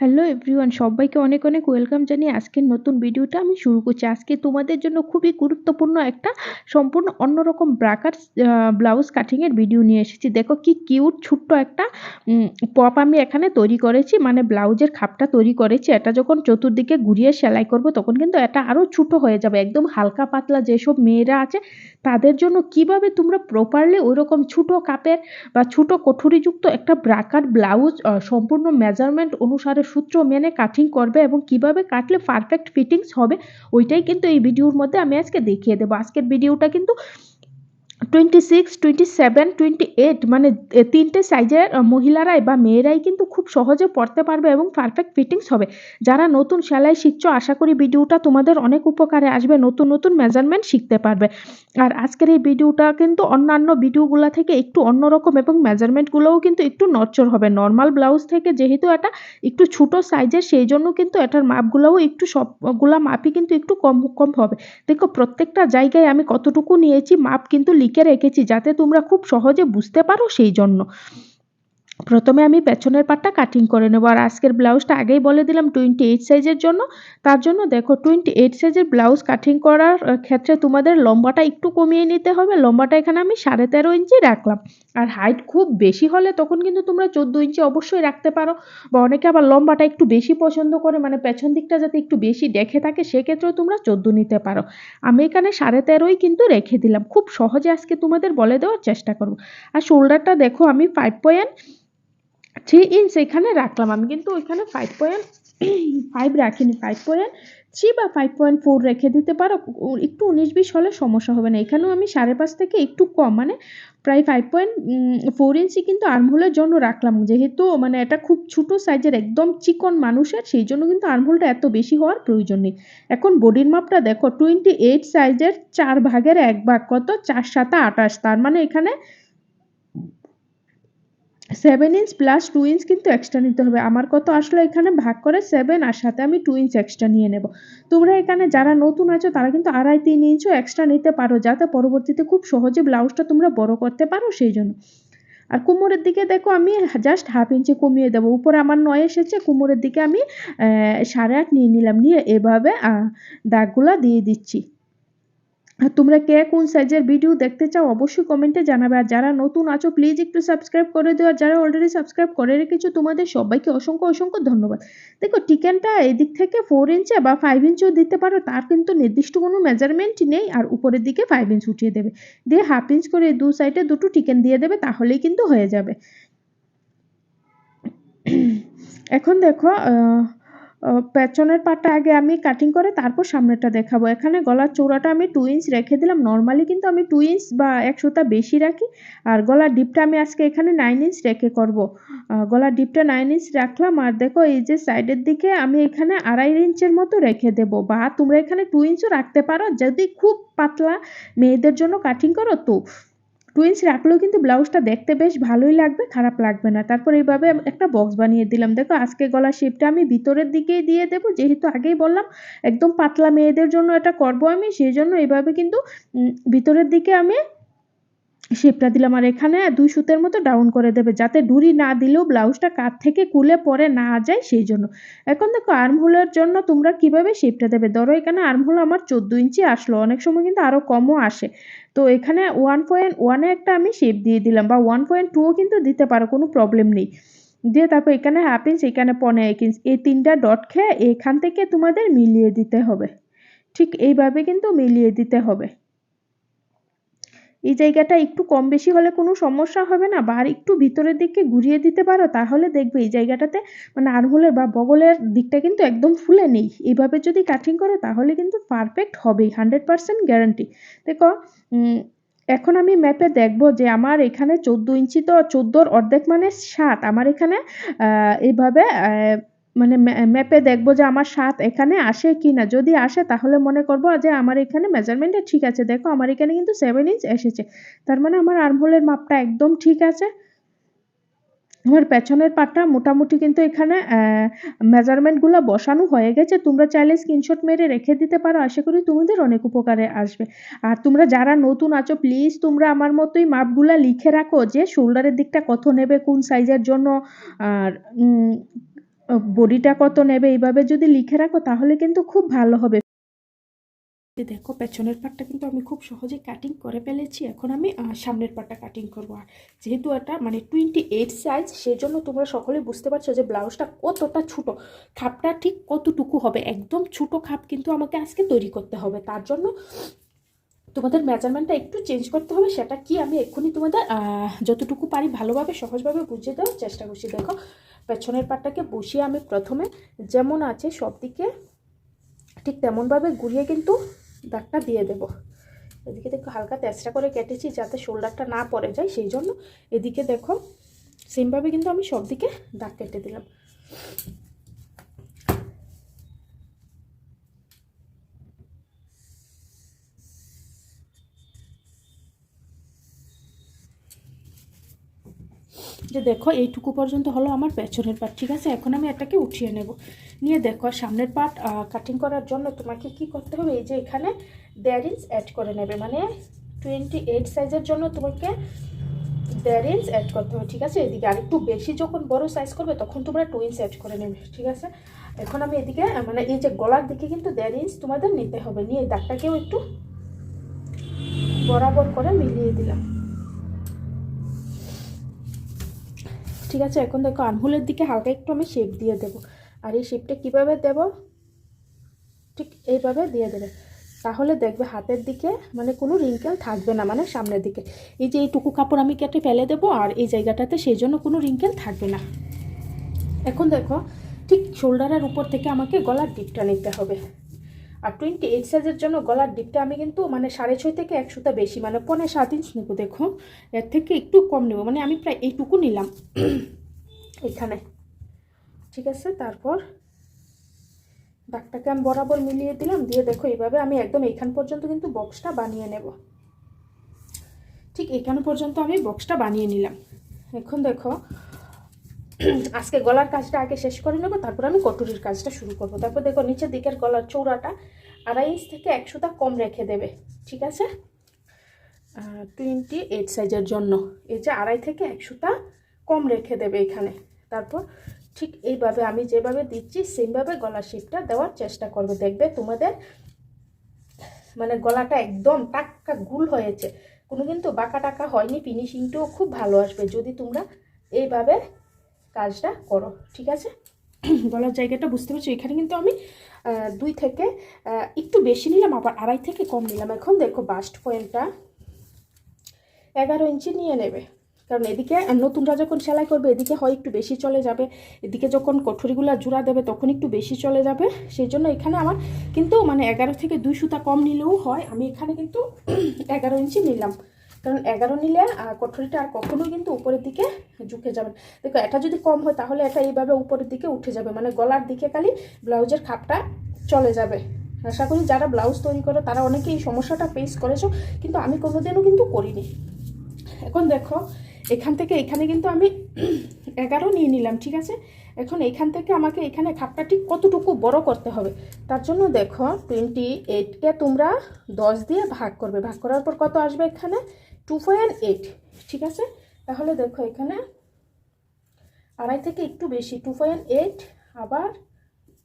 Hello everyone সবাইকে অনেক অনেক ওয়েলকাম জানিয়ে আজকের নতুন ভিডিওটা আমি শুরু করছি। আজকে তোমাদের জন্য খুবই গুরুত্বপূর্ণ একটা সম্পূর্ণ অন্যরকম ব্রাকার ব্লাউজ কাটিংয়ের ভিডিও নিয়ে এসেছি। দেখো কি কিউট ছোট্ট একটা পপ আমি এখানে তৈরি করেছি মানে ব্লাউজের খাপটা তৈরি করেছি। এটা যখন চতুর্দিকে ঘুরিয়ে সেলাই করব, তখন কিন্তু এটা আরও ছোটো হয়ে যাবে, একদম হালকা পাতলা যেসব মেয়েরা আছে, তাদের জন্য কীভাবে তোমরা প্রপারলি ওই রকম ছোটো কাপের বা ছোটো কঠুরিযুক্ত একটা ব্রাকার ব্লাউজ সম্পূর্ণ মেজারমেন্ট অনুসারে সূত্র মেনে কাটিং করবে এবং কীভাবে কাটলে পারফেক্ট ফিটিংস হবে, ওইটাই কিন্তু এই ভিডিওর মধ্যে আমি আজকে দেখিয়ে দেবো। আজকের ভিডিওটা কিন্তু twenty six twenty seven twenty eight মানে তিনটে সাইজের মহিলারাই বা মেয়েরাই কিন্তু খুব সহজে পড়তে পারবে এবং পারফেক্ট ফিটিংস হবে। যারা নতুন সেলাই শিখছো, আশা করি ভিডিওটা তোমাদের অনেক উপকারে আসবে, নতুন নতুন মেজারমেন্ট শিখতে পারবে। আর আজকের এই ভিডিওটা কিন্তু অন্যান্য ভিডিওগুলো থেকে একটু অন্যরকম এবং মেজারমেন্টগুলোও কিন্তু একটু নচ্চর হবে। নর্মাল ব্লাউজ থেকে যেহেতু এটা একটু ছোটো সাইজের সেই জন্য কিন্তু এটার মাপগুলোও একটু সবগুলা মাপই কিন্তু একটু কম কম হবে। দেখো, প্রত্যেকটা জায়গায় আমি কতটুকু নিয়েছি, মাপ কিন্তু লিখে রেখেছি যাতে তোমরা খুব সহজে বুঝতে পারো সেই জন্য প্রথমে আমি পেছনের পাটটা কাটিং করে নেব। আর আজকের ব্লাউজটা আগেই বলে দিলাম টোয়েন্টি এইট সাইজের জন্য। তার জন্য দেখো টোয়েন্টি এইট সাইজের ব্লাউজ কাটিং করার ক্ষেত্রে তোমাদের লম্বাটা একটু কমিয়ে নিতে হবে। লম্বাটা এখানে আমি সাড়ে তেরো ইঞ্চি রাখলাম। আর হাইট খুব বেশি হলে তখন কিন্তু তোমরা চোদ্দ ইঞ্চি অবশ্যই রাখতে পারো। বা অনেকে আবার লম্বাটা একটু বেশি পছন্দ করে মানে পেছন দিকটা যাতে একটু বেশি দেখে থাকে, সেক্ষেত্রেও তোমরা চোদ্দ নিতে পারো। আমি এখানে সাড়ে তেরোই কিন্তু রেখে দিলাম। খুব সহজে আজকে তোমাদের বলে দেওয়ার চেষ্টা করব। আর শোল্ডারটা দেখো আমি ফাইভ পয়েন্ট থ্রি ইঞ্চ এখানে রাখলাম। আমি কিন্তু ওইখানে ফাইভ পয়েন্ট ফাইভ রাখিনি। ফাইভ পয়েন্ট থ্রি বা ফাইভ পয়েন্ট ফোর রেখে দিতে পারো। একটু উনিশ বিশ হলে সমস্যা হবে না। এখানেও আমি সাড়ে পাঁচ থেকে একটু কম। মানে প্রায় ফাইভ পয়েন্ট ফোর ইঞ্চি কিন্তু আর্মহোলের জন্য রাখলাম। যেহেতু মানে এটা খুব ছোটো সাইজের একদম চিকন মানুষের, সেই জন্য কিন্তু আর্মহোলটা এত বেশি হওয়ার প্রয়োজন নেই। এখন বডির মাপটা দেখো টোয়েন্টি এইট সাইজের চার ভাগের এক ভাগ, কত? চার সাতা আঠাশ তার মানে এখানে seven inch plus two inch কিন্তু এক্সট্রা নিতে হবে। আমার কত আসলো এখানে? ভাগ করে সেভেন আর সাথে আমি টু ইঞ্চ এক্সট্রা নিয়ে নেব। তোমরা এখানে যারা নতুন আছো, তারা কিন্তু আড়াই তিন ইঞ্চও এক্সট্রা নিতে পারো, যাতে পরবর্তীতে খুব সহজে ব্লাউজটা তোমরা বড় করতে পারো সেই জন্য। আর কুমোরের দিকে দেখো, আমি জাস্ট হাফ ইঞ্চি কমিয়ে দেবো। উপরে আমার নয় এসেছে, কুমোরের দিকে আমি সাড়ে আট নিয়ে নিলাম। নিয়ে এভাবে দাগগুলা দিয়ে দিচ্ছি। তোমরা কে কোন সাইজের ভিডিও দেখতে চাও অবশ্যই কমেন্টে জানাবে। আর যারা নতুন আছো প্লিজ একটু সাবস্ক্রাইব করে দিও। আর যারা অলরেডি সাবস্ক্রাইব করে রেখেছো, তোমাদের সবাইকে অসংখ্য অসংখ্য ধন্যবাদ। দেখো টিকেনটা এদিক থেকে ফোর ইঞ্চে বা ফাইভ ইঞ্চিও দিতে পারো, তার কিন্তু নির্দিষ্ট কোনো মেজারমেন্ট নেই। আর উপরের দিকে ফাইভ ইঞ্চ উঠিয়ে দেবে। দিয়ে হাফ ইঞ্চ করে দু সাইডে দুটো টিকেন দিয়ে দেবে, তাহলেই কিন্তু হয়ে যাবে। এখন দেখো পেছনের পাটটা আগে আমি কাটিং করে তারপর সামনেরটা দেখাবো। এখানে গলার চূড়াটা আমি টু ইঞ্চ রেখে দিলাম। নর্মালি কিন্তু আমি টু ইঞ্চ বা এক সুতা বেশি রাখি। আর গলার ডিপটা আমি আজকে এখানে নাইন ইঞ্চ রেখে করব। গলার ডিপটা নাইন ইঞ্চ রাখলাম। আর দেখো এই যে সাইডের দিকে আমি এখানে আড়াই ইঞ্চের মতো রেখে দেবো। বা তোমরা এখানে টু ইঞ্চও রাখতে পারো। যদি খুব পাতলা মেয়েদের জন্য কাটিং করো তো। টুইন্স রাখলেও কিন্তু ব্লাউজটা দেখতে বেশ ভালোই লাগবে, খারাপ লাগবে না। তারপর এইভাবে একটা বক্স বানিয়ে দিলাম। দেখো, আজকে গলা শেপটা আমি ভিতরের দিকেই দিয়ে দেবো। যেহেতু আগেই বললাম, একদম পাতলা মেয়েদের জন্য এটা করব আমি, সেই জন্য এইভাবে কিন্তু ভিতরের দিকে আমি শেপটা দিলাম আর এখানে দুই সুতের মতো ডাউন করে দেবে যাতে ডুরি না দিলেও ব্লাউজটা কাত থেকে কুলে পরে না যায় সেই জন্য। এখন দেখো আর্মহোলের জন্য তোমরা কীভাবে শেপটা দেবে? ধরো এখানে আর্মহোল আমার চোদ্দ ইঞ্চি আসলো, অনেক সময় কিন্তু আরও কমও আসে। তো এখানে ওয়ান পয়েন্ট ওয়ানে একটা আমি শেপ দিয়ে দিলাম বা ওয়ান পয়েন্ট টুও কিন্তু দিতে পারো, কোনো প্রবলেম নেই। দিয়ে তারপর এখানে হাফ ইঞ্চ এখানে পনেরো এক ইঞ্চ এই তিনটা ডট খেয়ে এখান থেকে তোমাদের মিলিয়ে দিতে হবে। ঠিক এইভাবে কিন্তু মিলিয়ে দিতে হবে। এই জায়গাটা একটু কম বেশি হলে কোনো সমস্যা হবে না, বা আর একটু ভিতরের দিকে ঘুরিয়ে দিতে পারো, তাহলে দেখবে এই জায়গাটাতে মানে আরহোলের বা বগলের দিকটা কিন্তু একদম ফুলে নেই। এইভাবে যদি কাটিং করো, তাহলে কিন্তু পারফেক্ট হবেই হান্ড্রেড পারসেন্ট গ্যারান্টি দেখো এখন আমি ম্যাপে দেখব যে আমার এখানে চোদ্দ ইঞ্চি তো চোদ্দোর অর্ধেক মানে সাত, আমার এখানে এইভাবে মানে ম্যাপে দেখব যে আমার সাত এখানে আসে কি না যদি আসে, তাহলে মনে করব যে আমার এখানে মেজারমেন্টটা ঠিক আছে। দেখো, আমার এখানে কিন্তু সেভেন ইঞ্চ এসেছে। তার মানে আমার আর্মহোলের মাপটা একদম ঠিক আছে। আমার পেছনের পাটটা মোটামুটি কিন্তু এখানে মেজারমেন্টগুলো বসানো হয়ে গেছে। তোমরা চাইলে স্ক্রিনশট মেরে রেখে দিতে পারো। আশা করি তোমাদের অনেক উপকারে আসবে। আর তোমরা যারা নতুন আছো প্লিজ তোমরা আমার মতোই মাপগুলা লিখে রাখো যে শোল্ডারের দিকটা কত নেবে, কোন সাইজের জন্য। আর বডিটা কত নেবে এইভাবে যদি লিখে রাখো, তাহলে কিন্তু খুব ভালো হবে। দেখো, পেছনের পাটটা কিন্তু আমি খুব সহজেই কাটিং করে ফেলেছি। এখন আমি সামনের পাটটা কাটিং করব। আর যেহেতু এটা মানে টোয়েন্টি এইট সাইজ সেজন্য তোমরা সকলেই বুঝতে পারছ যে ব্লাউজটা কতটা ছোটো। খাপটা ঠিক কতটুকু হবে? একদম ছোটো খাপ কিন্তু আমাকে আজকে তৈরি করতে হবে। তার জন্য তোমাদের মেজারমেন্টটা একটু চেঞ্জ করতে হবে। সেটা কি আমি এক্ষুনি তোমাদের যতটুকু পারি ভালোভাবে, সহজভাবে বুঝিয়ে দেওয়ার চেষ্টা করছি। দেখো পেছনের পাটটাকে বসিয়ে আমি প্রথমে যেমন আছে সব দিকে ঠিক তেমনভাবে ঘুরিয়ে কিন্তু দাগটা দিয়ে দেব। এদিকে দেখো হালকা তেসরা করে কেটেছি যাতে শোল্ডারটা না পড়ে যায়, সেই জন্য এদিকে দেখো সেমভাবে কিন্তু আমি সব দিকে দাগ কেটে দিলাম। যে দেখো, এইটুকু পর্যন্ত হলো আমার পেছনের পাট ঠিক আছে? এখন আমি এটাকে উঠিয়ে নেব। নিয়ে দেখো, সামনের পাট কাটিং করার জন্য তোমাকে কি করতে হবে? এই যে এখানে দেড় ইঞ্চ অ্যাড করে নেবে। মানে টোয়েন্টি এইট সাইজের জন্য তোমাকে দেড় ইঞ্চ অ্যাড করতে হবে, ঠিক আছে? এদিকে আর একটু বেশি যখন বড় সাইজ করবে, তখন তোমরা টু ইঞ্চ অ্যাড করে নেবে, ঠিক আছে? এখন আমি এদিকে মানে এই যে গলার দিকে কিন্তু দেড় ইঞ্চ তোমাদের নিতে হবে। নিয়ে দাগটাকেও একটু বরাবর করে মিলিয়ে দিলাম। ঠিক আছে, এখন দেখো আনহুলের দিকে হালকা একটু আমি শেপ দিয়ে দেব। আর এই শেপটা কীভাবে দেব? ঠিক এইভাবে দিয়ে দেবে। তাহলে দেখবে হাতের দিকে মানে কোনো রিঙ্কেল থাকবে না মানে সামনের দিকে। এই যে এইটুকু কাপড় আমি কেটে ফেলে দেবো আর এই জায়গাটাতে সেই জন্য কোনো রিঙ্কেল থাকবে না। এখন দেখো ঠিক শোল্ডারের উপর থেকে আমাকে গলার ডিপটা নিতে হবে। আর টোয়েন্টি এইট সাইজের জন্য গলার ডিপটা আমি কিন্তু মানে সাড়ে ছয় থেকে এক সুতা বেশি মানে পনে সাত ইঞ্চ নেব, দেখো। এর থেকে একটু কম নেব মানে আমি প্রায় এইটুকু নিলাম। এখানে। ঠিক আছে, তারপর দাগটাকে আমি বরাবর মিলিয়ে দিলাম, দিয়ে দেখো এইভাবে আমি একদম এইখান পর্যন্ত কিন্তু বক্সটা বানিয়ে নেব। ঠিক এখানে পর্যন্ত আমি বক্সটা বানিয়ে নিলাম। এখন দেখো আজকে গলার কাজটা আগে শেষ করে নেব, তারপর আমি কটুরির কাজটা শুরু করব। তারপর দেখো নিচের দিকের গলার চৌড়াটা আড়াই ইঞ্চ থেকে একশোটা কম রেখে দেবে, ঠিক আছে? টোয়েন্টি এইট সাইজের জন্য। এই যে আড়াই থেকে একশোটা কম রেখে দেবে এখানে। তারপর ঠিক এইভাবে আমি যেভাবে দিচ্ছি, সেইভাবে গলা শেপটা দেওয়ার চেষ্টা করবে। দেখবে তোমাদের মানে গলাটা একদম টাক্কা গুল হয়েছে। কোনো কিন্তু বাঁকা টাকা হয়নি ফিনিশিংটাও খুব ভালো আসবে। যদি তোমরা এইভাবে কাজটা করো, ঠিক আছে? গলার জায়গাটা বুঝতে পারছ? এখানে কিন্তু আমি দুই থেকে একটু বেশি নিলাম, আবার আড়াই থেকে কম নিলাম। এখন দেখো বাস্ট পয়েন্টটা এগারো ইঞ্চি নিয়ে নেবে। কারণ এদিকে নতুনরা যখন সেলাই করবে, এদিকে হয় একটু বেশি চলে যাবে। এদিকে যখন কঠুরিগুলো জোড়া দেবে, তখন একটু বেশি চলে যাবে। সেই জন্য এখানে আমার কিন্তু মানে এগারো থেকে দুই সুতা কম নিলেও হয়। আমি এখানে কিন্তু এগারো ইঞ্চি নিলাম। কারণ এগারো নিলে কঠুরিটা আর কখনোই কিন্তু উপরের দিকে ঝুঁকে যাবে। দেখো, এটা যদি কম হয়, তাহলে এটা এইভাবে উপরের দিকে উঠে যাবে। মানে গলার দিকে খালি ব্লাউজের খাপটা চলে যাবে। আশা করি যারা ব্লাউজ তৈরি করে, তারা অনেকে এই সমস্যাটা ফেস করেছ, কিন্তু আমি কোনোদিনও কিন্তু করিনি। এখন দেখো, এখান থেকে এখানে কিন্তু আমি এগারো নিয়ে নিলাম, ঠিক আছে? এখন এখান থেকে আমাকে এখানে খাপটা ঠিক কতটুকু বড় করতে হবে? তার জন্য দেখো টোয়েন্টি এইটকে তোমরা দশ দিয়ে ভাগ করবে। ভাগ করার পর কত আসবে এখানে? টু পয়েন্ট এইট ঠিক আছে? তাহলে দেখো এখানে আড়াই থেকে একটু বেশি টু পয়েন্ট এইট আবার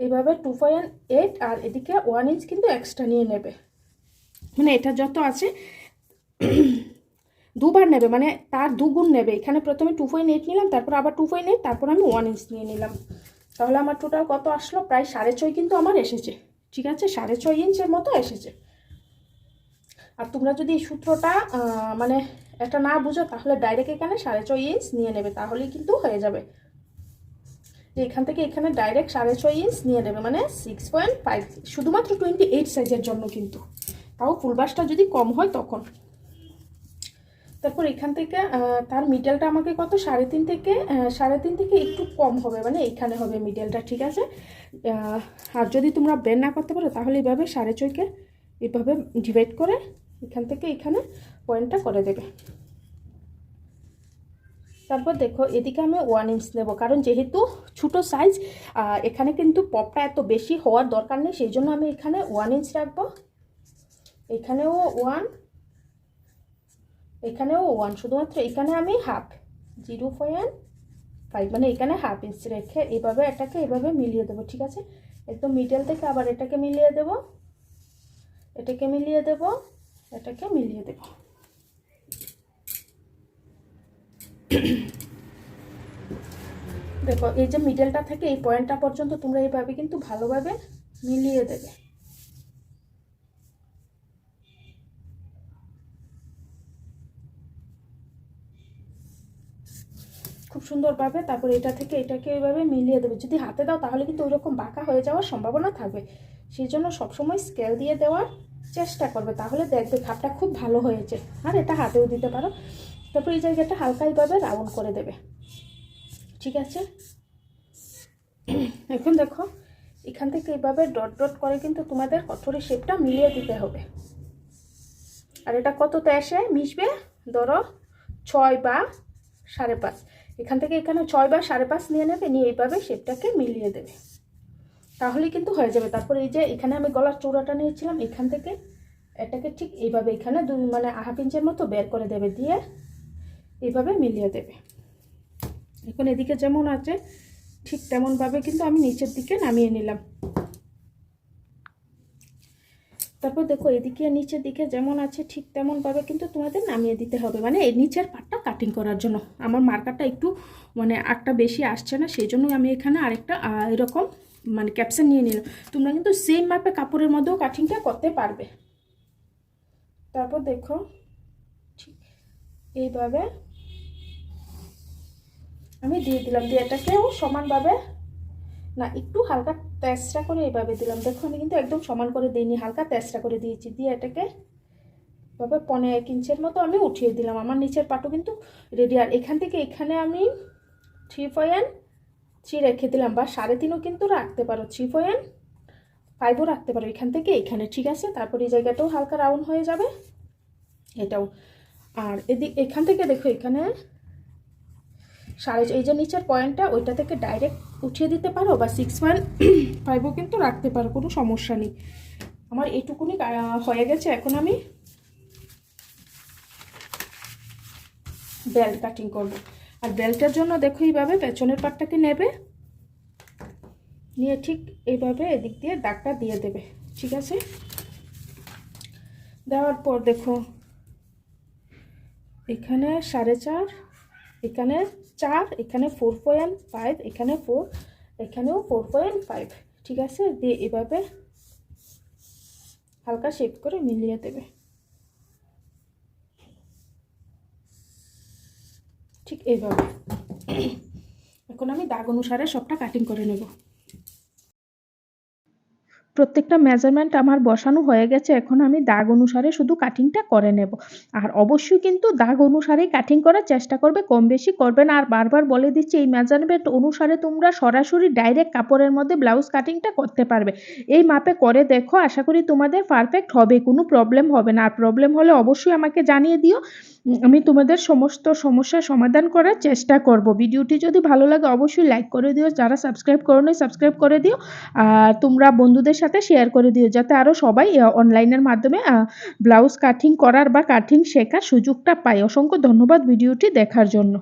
এভাবে টু পয়েন্ট এইট আর এদিকে ওয়ান ইঞ্চ কিন্তু এক্সট্রা নিয়ে নেবে। মানে এটা যত আছে দুবার নেবে মানে তার দুগুণ নেবে। এখানে প্রথমে টু পয়েন্ট এইট নিলাম, তারপর আবার টু পয়েন্ট এইট তারপর আমি ওয়ান ইঞ্চ নিয়ে নিলাম। তাহলে আমার টোটাল কত আসলো? প্রায় সাড়ে ছয় কিন্তু আমার এসেছে, ঠিক আছে? সাড়ে ছয় ইঞ্চের মতো এসেছে। আর তোমরা যদি এই সূত্রটা মানে এটা না বুঝো, তাহলে ডাইরেক্ট এখানে সাড়ে ছয় ইঞ্চ নিয়ে নেবে, তাহলেই কিন্তু হয়ে যাবে। যে এখান থেকে এখানে ডাইরেক্ট সাড়ে ছয় ইঞ্চ নিয়ে নেবে মানে সিক্স পয়েন্ট ফাইভ শুধুমাত্র টোয়েন্টি এইট সাইজের জন্য কিন্তু। তাও ফুলবাসটা যদি কম হয় তখন। তারপর এখান থেকে তার মিডেলটা আমাকে কত? সাড়ে তিন থেকে সাড়ে তিন থেকে একটু কম হবে মানে এইখানে হবে মিডলটা ঠিক আছে? আর যদি তোমরা বের না করতে পারো, তাহলে এইভাবে সাড়ে ছয়কে এভাবে ডিভাইড করে এখান থেকে এখানে পয়েন্টটা করে দেবে। তারপর দেখো, এদিকে আমি ওয়ান ইঞ্চ নেব, কারণ যেহেতু ছোটো সাইজ এখানে কিন্তু পপটা এত বেশি হওয়ার দরকার নেই, সেই জন্য আমি এখানে ওয়ান ইঞ্চ রাখব। এখানেও ওয়ান এখানেও ওয়ান শুধুমাত্র এখানে আমি হাফ জিরো পয়েন্ট ফাইভ মানে এখানে হাফ ইঞ্চ রেখে এভাবে এটাকে এভাবে মিলিয়ে দেবো, ঠিক আছে? একদম মিডল থেকে আবার এটাকে মিলিয়ে দেব। এটাকে মিলিয়ে দেব। এটাকে মিলিয়ে দেব। দেখো, এই যে মিডলটা থেকে এই পয়েন্টটা পর্যন্ত তোমরা এইভাবে কিন্তু ভালোভাবে মিলিয়ে দেবে। খুব সুন্দরভাবে তারপরে এটা থেকে এটাকে এইভাবে মিলিয়ে দেবে। যদি হাতে দাও তাহলে কিন্তু ওইরকম বাঁকা হয়ে যাওয়ার সম্ভাবনা থাকবে। সেই জন্য সবসময় স্কেল দিয়ে দেওয়ার চেষ্টা করবে, তাহলে দেখবে খাপটা খুব ভালো হয়েছে। আর এটা হাতেও দিতে পারো। তারপর এই জায়গাটা হালকা এইভাবে রাউন্ড করে দেবে। ঠিক আছে? এখন দেখো, এখান থেকে এইভাবে ডট ডট করে কিন্তু তোমাদের কঠোরের শেপটা মিলিয়ে দিতে হবে। আর এটা কততে এসে মিশবে, ধরো, ছয় বা সাড়ে পাঁচ। এখান থেকে এখানে ছয় বা সাড়ে পাঁচ নিয়ে নেবে, নিয়ে এইভাবে শেপটাকে মিলিয়ে দেবে। তাহলে কিন্তু হয়ে যাবে। তারপরে এই যে এখানে আমি গলার চৌড়াটা নিয়েছিলাম, এখান থেকে এটাকে ঠিক এইভাবে এখানে দুই মানে হাফ ইঞ্চের মতো বের করে দেবে, দিয়ে এইভাবে মিলিয়ে দেবে। এখন এদিকে যেমন আছে, ঠিক তেমনভাবে কিন্তু আমি নিচের দিকে নামিয়ে নিলাম। তারপর দেখো এদিকে নিচের দিকে যেমন আছে, ঠিক তেমনভাবে কিন্তু তোমাদের নামিয়ে দিতে হবে। মানে এই নিচের পাটটা কাটিং করার জন্য। আমার মার্কারটা একটু মানে আটটা বেশি আসছে না, সেই জন্য আমি এখানে আরেকটা এরকম মানে ক্যাপশন নিয়ে নিলাম তোমরা কিন্তু সেম মাপে কাপড়ের মধ্যেও কাটিংটা করতে পারবে। তারপর দেখো, ঠিক এইভাবে আমি দিয়ে দিলাম। দিয়ে এটাকেও সমানভাবে, না, একটু হালকা তেসরা করে এইভাবে দিলাম। দেখো, আমি কিন্তু একদম সমান করে দিইনি, হালকা তেসরা করে দিয়েছি। দিয়ে এটাকে এভাবে পনেরো এক ইঞ্চের মতো আমি উঠিয়ে দিলাম। আমার নিচের পাটও কিন্তু রেডি আর এখান থেকে এখানে আমি থ্রি পয়েন্ট থ্রি রেখে দিলাম বা সাড়ে তিনও কিন্তু রাখতে পারো থ্রি পয়েন্ট ফাইভও রাখতে পারো এখান থেকে, এখানে ঠিক আছে, তারপর এই জায়গাটাও হালকা রাউন্ড হয়ে যাবে, এটাও। আর এদিক এখান থেকে দেখো এখানে সাড়ে, এই যে নিচের পয়েন্টটা ওইটা থেকে ডাইরেক্ট উঠিয়ে দিতে পারো বা সিক্স পয়েন্ট ফাইভও কিন্তু রাখতে পারো, কোনো সমস্যা নেই। আমার এইটুকুনি হয়ে গেছে এখন আমি বেল্ট কাটিং করব। আর বেল্টের জন্য দেখো এইভাবে পেছনের পাটটাকে নেবে। নিয়ে ঠিক এইভাবে এদিক দিয়ে দাগটা দিয়ে দেবে, ঠিক আছে? দেওয়ার পর দেখো, এখানে সাড়ে চার, এখানে চার, এখানে ফোর পয়েন্ট ফাইভ এখানে ফোর এখানেও ফোর পয়েন্ট ফাইভ ঠিক আছে? দিয়ে এভাবে হালকা শেপ করে মিলিয়ে দেবে। ঠিক এইভাবে। এখন আমি দাগ অনুসারে সবটা কাটিং করে নেব। প্রত্যেকটা মেজারমেন্ট আমার বসানো হয়ে গেছে, এখন আমি দাগ অনুসারে শুধু কাটিংটা করে নেব। আর অবশ্যই কিন্তু দাগ অনুসারেই কাটিং করার চেষ্টা করবে, কম বেশি করবে না। আর বারবার বলে দিচ্ছি, এই মেজারমেন্ট অনুসারে তোমরা সরাসরি ডাইরেক্ট কাপড়ের মধ্যে ব্লাউজ কাটিংটা করতে পারবে। এই মাপে করে দেখো, আশা করি তোমাদের পারফেক্ট হবে, কোনো প্রবলেম হবে না। আর প্রবলেম হলে অবশ্যই আমাকে জানিয়ে দিও। আমি তোমাদের সমস্ত সমস্যার সমাধান করার চেষ্টা করব। ভিডিওটি যদি ভালো লাগে, অবশ্যই লাইক করে দিও। যারা সাবস্ক্রাইব করো নি সাবস্ক্রাইব করে দিও। আর তোমরা বন্ধুদের সাথে শেয়ার করে দিও, যাতে আরও সবাই অনলাইনের মাধ্যমে ব্লাউজ কাটিং করার বা কাটিং শেখার সুযোগটা পায়। অসংখ্য ধন্যবাদ ভিডিওটি দেখার জন্য।